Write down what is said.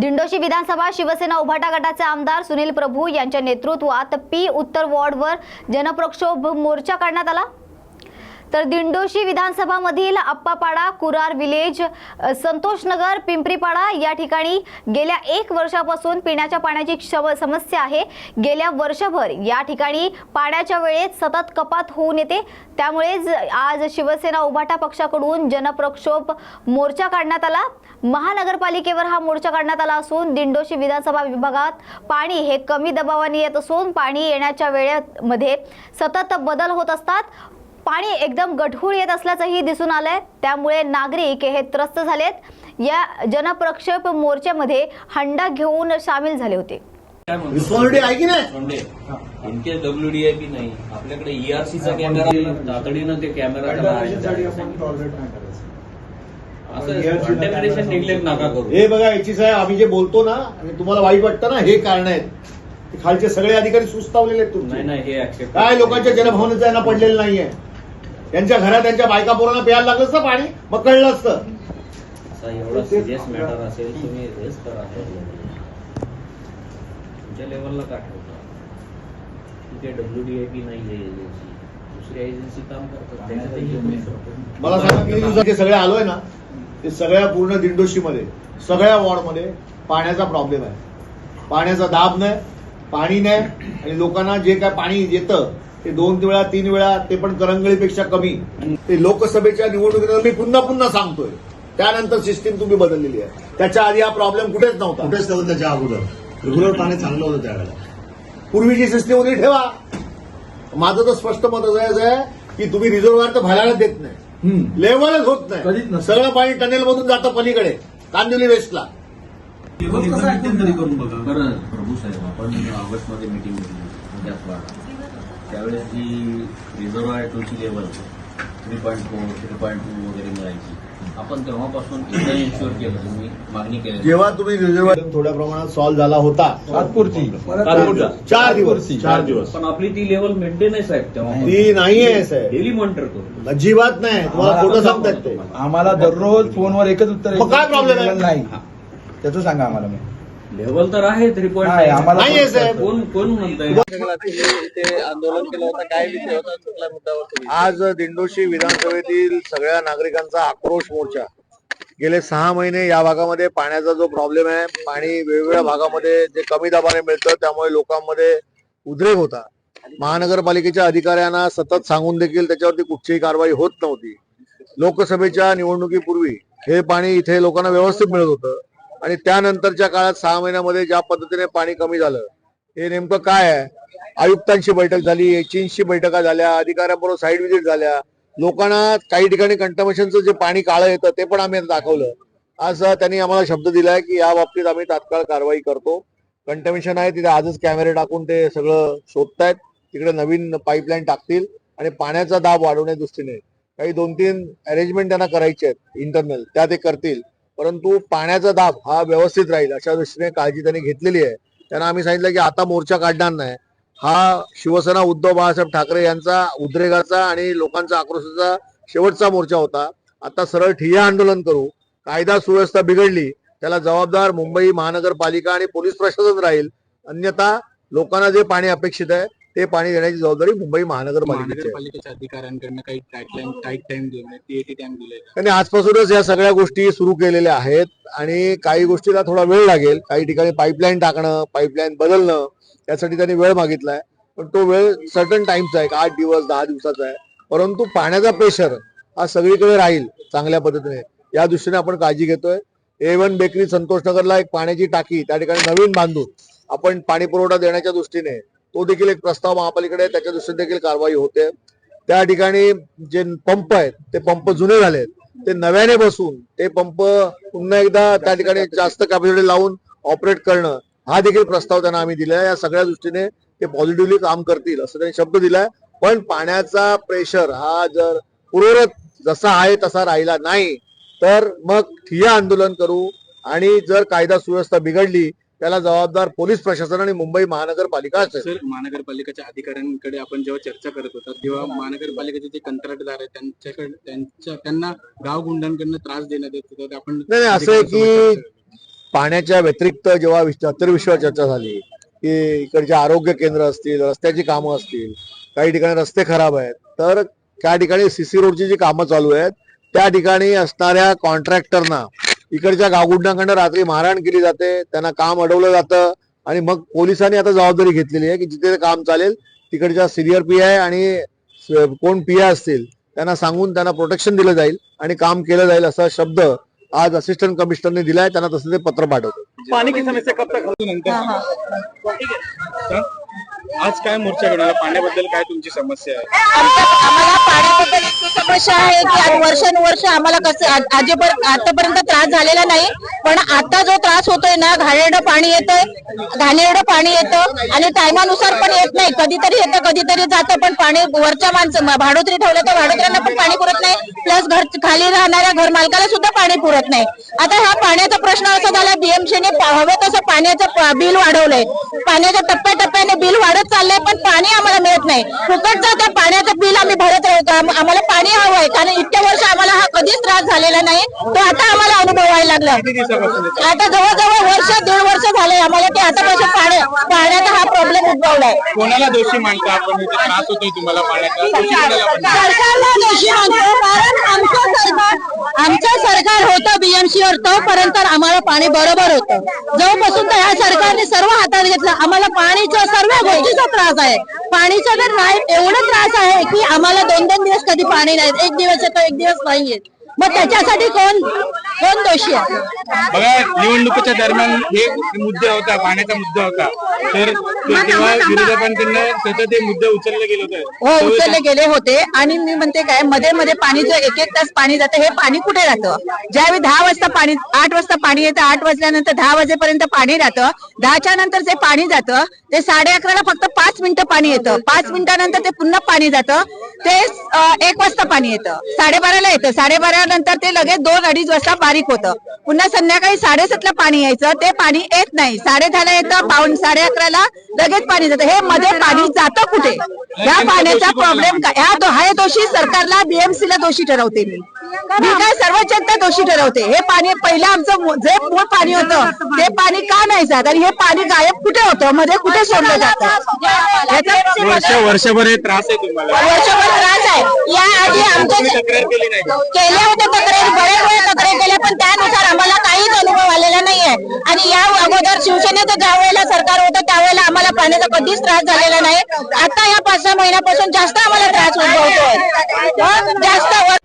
दिंडोशी विधानसभा शिवसेना उभाटा गटाचे आमदार सुनील प्रभू यांच्या नेतृत्वात पी उत्तर वॉर्डवर जनप्रक्षोभ मोर्चा काढण्यात आला. तर दिंडोशी विधानसभामधील आप्पापाडा कुरार विलेज संतोषनगर पिंपरीपाडा या ठिकाणी गेल्या एक वर्षापासून पिण्याच्या पाण्याची समस्या आहे. गेल्या वर्षभर या ठिकाणी पाण्याच्या वेळेत सतत कपात होऊन येते. त्यामुळेच आज शिवसेना उभाटा पक्षाकडून जनप्रक्षोभ मोर्चा काढण्यात आला. महानगरपालिकेवर हा मोर्चा काढण्यात आला असून दिंडोशी विधानसभा विभागात पाणी हे कमी दबावाने येत असून पाणी येण्याच्या वेळेमध्ये सतत बदल होत असतात. पाणी एकदम गढूळ येत असल्याचंही दिसून आलंय. त्यामुळे नागरिक हे त्रस्त झालेत. या जनप्रक्षेप मोर्चामध्ये हंडा घेऊन सामील झाले होते. काय म्हणतो? विश्वासडी आहे की नाही? आपल्याकडे E ईआरसीचा कॅमेरा तातडीनं ते कॅमेरा असं कंटॅमिनेशन निग्लेक्ट नका करू. हे बघा याची साहेब आम्ही जे बोलतो ना आणि तुम्हाला वाईट वाटतं ना हे कारण आहेत. खालचे सगळे अधिकारी सुस्तावलेले आहेत नाही तुमचे. नाही हे काय लोकांच्या जनभावनेचं यांना पडलेलं नाहीये. त्यांच्या घरात त्यांच्या बायका पोरांना प्यायला लागलं असतं पाणी? मग कळलं असतं. असा एवढा सिरियस मॅटर असेल तुम्ही रेस करा. तुमच्या लेवलला का ठेवता? तिथे डब्ल्यूडीआयपी नाही आहे एजन्सी दुसरी एजन्सी काम करतात. त्याच्यातही मला सांगा किती दिवसात जे सगळे आलोय ना ते सगळ्या पूर्ण दिंडोशी मध्ये सगळ्या वॉर्डमध्ये पाण्याचा प्रॉब्लेम आहे. पाण्याचा दाब नाही पाणी नाही आणि लोकांना जे काय पाणी येतं ते दोन वेळा तीन वेळा ते पण करंगळीपेक्षा कमी. ते लोकसभेच्या निवडणुकीनंतर मी पुन्हा पुन्हा सांगतोय. त्यानंतर सिस्टीम तुम्ही बदललेली आहे. त्याच्या आधी हा प्रॉब्लेम कुठेच नव्हता. कुठेच नव्हतं त्याच्या अगोदर. रेग्युलर पाणी चांगलं होतं त्यावेळेला. पूर्वीची सिस्टीम होती ठेवा. माझं तर स्पष्ट मत असं आहे की तुम्ही रिझर्व्हायर तर भरायला देत नाही. लेवलच होत नाही. सगळं पाणी टनेल मधून जातं पलीकडे. कांदिवली वेस्टला प्रभू साहेब आपण ऑगस्टमध्ये मीटिंग त्यावेळेस जी रिझर्वायरची level three point four three point two वगैरे मिळायची. आपण तेव्हापासून एकदा इन्शुअर केलं तुम्ही मागणी केली. जेव्हा तुम्ही रिझर्व्हायर थोड्या प्रमाणात सॉल्व्ह झाला होता. तात्पुरती. चार दिवस. चार दिवस. पण आपली ती लेवल मेंटेन आहे साहेब तेव्हा ती नाहीये साहेब. डेली मॉनिटर करू. अजिबात नाही. तुम्हाला खोटं सांगतायत ते. आम्हाला दररोज फोनवर एकच उत्तर काय आहे? नाही. त्याचं सांगा आम्हाला लेवल तर आहे थ्री पॉईंट कोण कोण म्हणताय आंदोलन केलं होतं काय विषय होता कुठल्या मुद्द्यावर आज दिंडोशी विधानसभेतील सगळ्या नागरिकांचा आक्रोश मोर्चा. गेले सहा महिने या भागामध्ये पाण्याचा जो प्रॉब्लेम आहे पाणी वेगवेगळ्या भागामध्ये जे कमी दाबाने मिळतं त्यामुळे लोकांमध्ये उद्रेक होता. महानगरपालिकेच्या अधिकाऱ्यांना सतत सांगून देखील त्याच्यावरती कुठचीही कारवाई होत नव्हती. लोकसभेच्या निवडणुकीपूर्वी हे पाणी इथे लोकांना व्यवस्थित मिळत होतं. आणि त्यानंतरच्या काळात सहा महिन्यामध्ये ज्या पद्धतीने पाणी कमी झालं हे नेमकं काय आहे? आयुक्तांशी बैठक झाली चीनशी बैठका झाल्या अधिकाऱ्यांबरोबर साईड व्हिजिट झाल्या. लोकांना काही ठिकाणी कंटमेशनचं जे पाणी काळं येतं ते पण आम्ही दाखवलं. आज त्यांनी आम्हाला शब्द दिलाय की या बाबतीत आम्ही तात्काळ कारवाई करतो. कंटमेशन आहे तिथे आजच कॅमेरे टाकून ते सगळं शोधतायत. तिकडे नवीन पाईपलाईन टाकतील आणि पाण्याचा दाब वाढवण्या दृष्टीने काही दोन तीन अरेंजमेंट त्यांना करायचे आहेत इंटरनल त्या ते करतील. परंतु पाण्याचा दाब हा व्यवस्थित राहील अशा दृष्टीने काळजी त्यांनी घेतलेली आहे. त्यांना आम्ही सांगितलं की आता मोर्चा काढणार नाही. हा शिवसेना उद्धव बाळासाहेब ठाकरे यांचा उद्रेगाचा आणि लोकांचा आक्रोशाचा शेवटचा मोर्चा होता. आता सरळ ठिय्या आंदोलन करू कायदा सुव्यवस्था बिघडली त्याला जबाबदार मुंबई महानगरपालिका आणि पोलीस प्रशासन राहील. अन्यथा लोकांना जे पाणी अपेक्षित आहे ते पाणी देण्याची जबाबदारी मुंबई महानगरपालिकेची आहे. महानगरपालिकेच्या अधिकाऱ्यांकडनं काही टाईम टाईट टाइम दिले टीएटी टाइम दिले. त्यांनी आजपासूनच या सगळ्या गोष्टी सुरू केलेल्या आहेत आणि काही गोष्टीला थोडा वेळ लागेल. काही ठिकाणी पाईपलाईन टाकणं पाईपलाईन बदलणं त्यासाठी त्यांनी वेळ मागितलाय. पण तो वेळ सर्टन टाइमचा आहे एक आठ दिवस दहा दिवसाचा आहे. परंतु पाण्याचा प्रेशर हा सगळीकडे राहील चांगल्या पद्धतीने. या दृष्टीने आपण काळजी घेतोय. ए वन बेकरी संतोषनगरला एक पाण्याची टाकी त्या ठिकाणी नवीन बांधून आपण पाणी पुरवठा देण्याच्या दृष्टीने तो देखील एक प्रस्ताव महापालिकडे आहे, त्याच्या दृष्टीने देखील कारवाई होते. त्या ठिकाणी जे पंप आहेत ते पंप जुने झालेत ते नव्याने बसून ते पंप पुन्हा एकदा त्या ठिकाणी जास्त कॅपॅसिटी लावून ऑपरेट करणं हा देखील प्रस्ताव त्यांना आम्ही दिलाय या सगळ्या दृष्टीने ते पॉझिटिव्हली काम करतील असं त्यांनी शब्द दिलाय. पण पाण्याचा प्रेशर हा जर पूर्वरत जसा आहे तसा राहिला नाही तर मग ठिय्या आंदोलन करू आणि जर कायदा सुव्यवस्था बिघडली त्याला जबाबदार पोलीस प्रशासन आणि मुंबई महानगरपालिका असेल. सर महानगरपालिकेच्या अधिकाऱ्यांकडे आपण जेव्हा चर्चा करत होता तेव्हा महानगरपालिकेचे जे कंत्राटदार आहेत त्यांच्याकडे त्यांच्या त्यांना गाव गुंडांकडनं त्रास देण्यात येत होता आपण नाही असं आहे की पाण्याच्या व्यतिरिक्त जेव्हा विश- इतर चर्चा झाली की इकडचे आरोग्य केंद्र असतील रस्त्याची कामं असतील काही ठिकाणी रस्ते खराब आहेत तर त्या ठिकाणी सीसी रोडची जी कामं चालू आहेत त्या ठिकाणी असणाऱ्या कॉन्ट्रॅक्टरना इकडच्या गावगुंडाकडनं रात्री मारहाण केली जाते त्यांना काम अडवलं जातं आणि मग पोलिसांनी आता जबाबदारी घेतलेली आहे की जिथे ते काम चालेल तिकडच्या सिनियर पी आय आणि कोण पी आय असतील त्यांना सांगून त्यांना प्रोटेक्शन दिलं जाईल आणि काम केलं जाईल असा शब्द आज असिस्टंट कमिशनरने दिलाय त्यांना तसं ते पत्र पाठवतो पाणी की समस्या कब तक आज काय मोर्चा घेणार? पाण्याबद्दल काय तुमची समस्या आहे? आमच्या आम्हाला पाण्याबद्दल इतकी समस्या आहे की आज वर्षानुवर्ष आम्हाला कसं आज- आतापर्यंत त्रास झालेला नाही पण आता जो त्रास होतोय ना घाणेरडं पाणी येतंय घाणेरडं पाणी येतं आणि टायमानुसार पण येत नाही. कधीतरी येतं कधीतरी जातं पण पाणी वरच्या माणसं भाडोत्री ठेवलं तर भाडोत्र्यांना पण पाणी पुरत नाही. प्लस घर खाली राहणाऱ्या घर मालकाला सुद्धा पाणी पुरत नाही. आता हा पाण्याचा प्रश्न असा झाला बीएमसीने हवं तसं पाण्याचं बिल वाढवलंय. पाण्याच्या टप्प्याटप्प्याने बिल वाढत चाललंय पण पाणी आम्हाला मिळत नाही. फुकटचं त्या पाण्याचं बिल आम्ही भरत राहतो आम- आम्हाला पाणी हवंय कारण इतक्या वर्ष आम्हाला हा कधीच त्रास झालेला नाही. तो आता आम्हाला अनुभवायला लागला? आता जवळजवळ वर्ष दीड वर्ष झाले आम्हाला की आतापासून पाण्या पाण्याचा हा प्रॉब्लेम उद्भवलाय कोणाला दोषी मानता आपण? त्रास होतोय तुम्हाला? सरकारला दोषी मानतो कारण आमचं सरकार आमचं सरकार होतं बीएमसी वर तोपर्यंत आम्हाला पाणी बरोबर होतं. जेव्हापासून तर ह्या सरकारने सर्व हातात घेतलं आम्हाला पाणीचा सर्व गोष्टीचा त्रास आहे. पाणीचा तर नाही एवढा त्रास आहे की आम्हाला दोन दोन दिवस कधी पाणी नाही एक दिवस येतो एक दिवस नाही येत मग त्याच्यासाठी कोण? कोण दोषी आहे? बघा निवडणुकीच्या दरम्यान हे मुद्दे होता पाण्याचा मुद्दा होता. तर तेव्हा विरोधकांकडनं सतत हे मुद्दे उचलले गेले होते. हो उचलले गेले होते. आणि मी म्हणते काय मध्ये मध्ये पाणी जर एक एक तास पाणी जातं हे पाणी कुठे राहतं? ज्यावेळी दहा वाजता पाणी आठ वाजता पाणी येतं आठ वाजल्यानंतर दहा वाजेपर्यंत पाणी राहतं. दहाच्या नंतर जे पाणी जातं ते साडे अकराला फक्त पाच मिनिटं पाणी येतं. पाच मिनिटानंतर ते पुन्हा पाणी जातं. ते एक वाजता पाणी येतं. साडेबाराला येतं. साडेबारा नंतर ते लगेच दोन अडीच वाजता बारीक होतं. पुन्हा संध्याकाळी साडेसातला पाणी यायचं. ते पाणी येत नाही. साडे दहाला येतं. पाऊन साडे अकराला लगेच पाणी जातं. हे मध्ये पाणी जातं कुठे? या पाण्याचा प्रॉब्लेम काय? ह्या हा दोषी सरकारला बीएमसी ला दोषी ठरवते मी. मी काय सर्वोच्च दोषी ठरवते? हे पाणी पहिलं आमचं जे मूळ पाणी होतं ते पाणी का नाही जात? आणि हे पाणी गायब कुठे होतं? मध्ये कुठे सोडलं जातं? वर्षभर हे त्रास आहे तुम्हाला. वर्षभर त्रास आहे. या आधी आमच्या तक्रार केली? केल्या होत्या तक्रारी बऱ्याच वेळा तक्रारी केल्या पण त्यानुसार आम्हाला काहीच अनुभव आलेला नाहीये. आणि या अगोदर शिवसेनेचं ज्या वेळेला सरकार होतं पाण्याचा कधीच त्रास झालेला नाही. आता या पाच सहा महिन्यापासून जास्त आम्हाला त्रास उद्भवतोय. जास्त